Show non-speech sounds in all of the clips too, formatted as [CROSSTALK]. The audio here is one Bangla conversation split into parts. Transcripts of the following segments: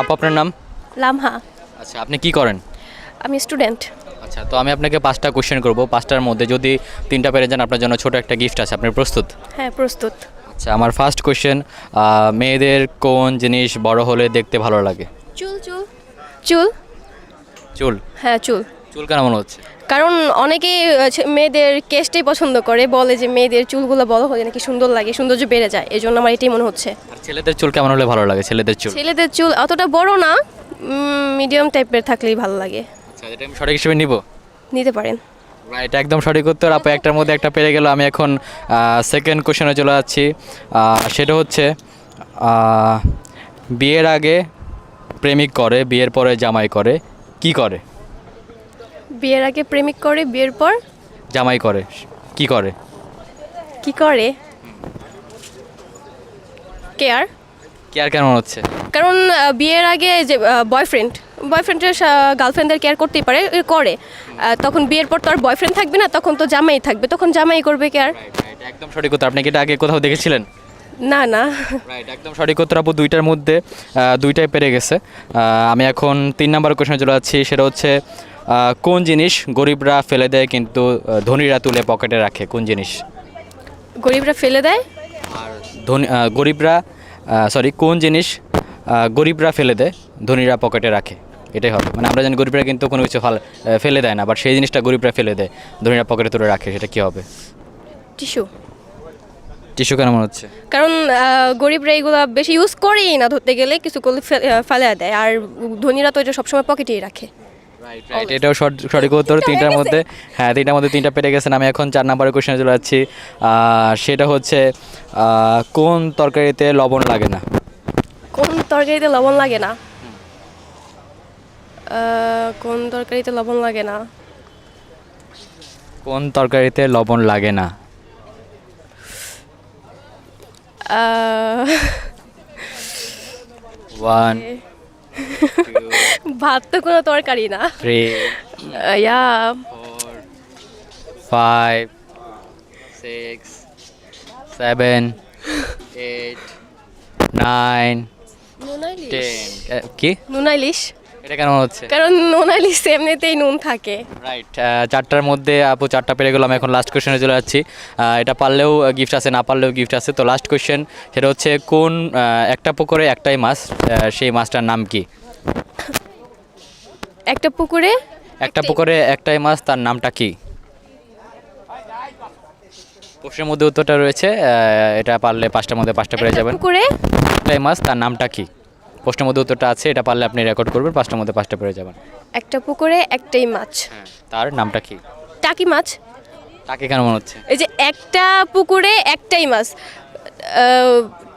আপু আপনার নাম? লামহা। আচ্ছা আপনি কি করেন? আমি স্টুডেন্ট আচ্ছা তো আমি আপনাকে পাঁচটা কোশ্চেন করব। পাঁচটার মধ্যে যদি তিনটা পেরে যান আপনার জন্য ছোট একটা গিফট আছে। আপনি প্রস্তুত? হ্যাঁ প্রস্তুত। আচ্ছা আমার ফার্স্ট কোশ্চেন মেয়েদের কোন জিনিস বড় হলে দেখতে ভালো লাগে? চুল চুল। চুল? চুল? হ্যাঁ চুল। চুল কেন মনে হচ্ছে? কারণ অনেকেই মেয়েদের কেসটাই পছন্দ করে বলে যে মেয়েদের চুলগুলো বড় হলে নাকি সুন্দর লাগে সৌন্দর্য বেড়ে যায় এই জন্য আমার এটাই মনে হচ্ছে। ছেলেদের চুল কেমন হলে ভালো লাগে? ছেলেদের চুল? ছেলেদের চুল অতটা বড় না মিডিয়াম টাইপের থাকলেই ভালো লাগে। আচ্ছা এটা আমি সঠিক হিসেবে নিব? নিতে পারেন। রাইট একদম সঠিক উত্তর। আপু একটার মধ্যে একটা পেরে গেল আমি এখন সেকেন্ড কোশ্চেনে চলে যাচ্ছি। সেটা হচ্ছে বিয়ের আগে প্রেমিক করে বিয়ের পরে জামাই করে কি করে? বিয়ের আগে প্রেমিক করে বিয়ের পর? জামাই করে। কি করে? কি করে? কেয়ার? কি আর কেমন হচ্ছে? কারণ বিয়ের আগে যে বয়ফ্রেন্ড বয়ফ্রেন্ডের গার্লফ্রেন্ডের কেয়ার করতেই পারে করে। তখন বিয়ের পর তো আর বয়ফ্রেন্ড থাকবে না তখন তো জামাই থাকবে তখন জামাই করবে কেয়ার একদম সঠিক উত্তর। আপনি কি এটা আগে কোথাও দেখেছিলেন? না না। রাইট একদম সঠিক উত্তর আপু দুইটার মধ্যে দুইটাই পেরে গেছে। আমি এখন তিন নম্বর কোশ্চেনে চলে যাচ্ছি সেটা হচ্ছে কোন জিনিস গরিবরা ফেলে দেয় কিন্তু ধনীরা তুলে পকেটে রাখে? কোন জিনিস? গরিবরা ফেলে দেয়? আর ধনী গরিবরা সরি কোন জিনিস গরিবরা ফেলে দেয় ধনীরা পকেটে রাখে? এটাই হবে। মানে আমরা জানি গরিবরা কিন্তু কোনো কিছু ফাল- ফেলে দেয় না বাট সেই জিনিসটা গরিবরা ফেলে দেয় ধনীরা পকেটে তুলে রাখে সেটা কি হবে? টিস্যু। টিস্যু কেন মনে হচ্ছে? কারণ গরিবরা এগুলো বেশি ইউজ করেই না ধরতে গেলে কিছু করলে ফেলে দেয় আর ধনীরা তো এটা সবসময় পকেটেই রাখে। রাইট এটাও সঠ- সঠিক উত্তর। তিনটার মধ্যে হ্যাঁ তিনটার মধ্যে তিনটা পেরে গেছেন। আমি এখন চার নাম্বারের কোশ্চেনে চলে যাচ্ছি। আহ, সেটা হচ্ছে আহ, কোন তরকারিতে লবণ লাগে না? কোন তরকারিতে লবণ লাগে না? আহ, কোন তরকারিতে লবণ লাগে না? কোন তরকারিতে লবণ লাগে না? আহ, ওয়ান [LAUGHS] ভাত তো কোনো তরকারি না। Three yeah five six seven eight nine ten কি? নুন ইলিশ। এটা কেন হচ্ছে? কারণ নুন ইলিশ এমনিতেই নুন থাকে। রাইট চারটার মধ্যে আপু চারটা পেরে গেলাম এখন লাস্ট কোশ্চেনে চলে যাচ্ছি। এটা পারলেও গিফট আছে না পারলেও গিফট আছে। তো লাস্ট কোশ্চেন সেটা হচ্ছে কোন একটা পুকুরে একটাই মাছ সেই মাছটার নাম কি? একটা পুকুরে? একটা পুকুরে একটাই মাছ তার নামটা কি? প্রশ্নের মধ্যে উত্তরটা রয়েছে এটা পারলে পাঁচটার মধ্যে পাঁচটা পেরে যাবেন। পুকুরে? একটাই মাছ তার নামটা কি? প্রশ্নের মধ্যে উত্তরটা আছে এটা পারলে আপনি রেকর্ড করবেন পাঁচটার মধ্যে পাঁচটা পেরে যাবেন। একটা পুকুরে একটাই মাছ। হ্যাঁ তার নামটা কি? টাকি মাছ। তাকে কেন মনে হচ্ছে? এই যে একটা পুকুরে একটাই মাছ।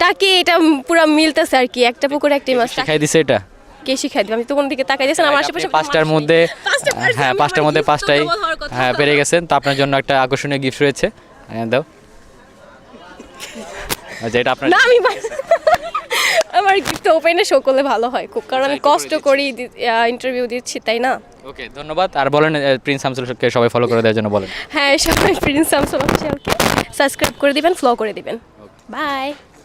টাকি এটা পুরো মিলতেছে আর কি একটা পুকুরে একটাই মাছ। শিখাই দিছে এটা? কে শিখাই দিবে? আমি তো কোন দিকে তাকাই দিয়েছেন আমার আশেপাশে পাঁচটার মধ্যে হ্যাঁ পাঁচটার মধ্যে পাঁচটাই। হ্যাঁ পেরে গেছেন। তো আপনার জন্য একটা আকর্ষণীয় গিফট রয়েছে। হ্যাঁ দাও। আচ্ছা এটা আপনার না আমি [LAUGHS] আমার গিফট ওপেনে শো করলে ভালো হয়। খুব কারণ আমি কষ্ট করি ইন্টারভিউ দিচ্ছি। তাই না? ওকে ধন্যবাদ। আর বলেন প্রিন্স শামসুলকে সবাই ফলো করে দেওয়ার জন্য বলেন। হ্যাঁ সবাই প্রিন্স স্যামসং অফিসিয়ালকে সাবস্ক্রাইব করে দিবেন ফলো করে দিবেন। বাই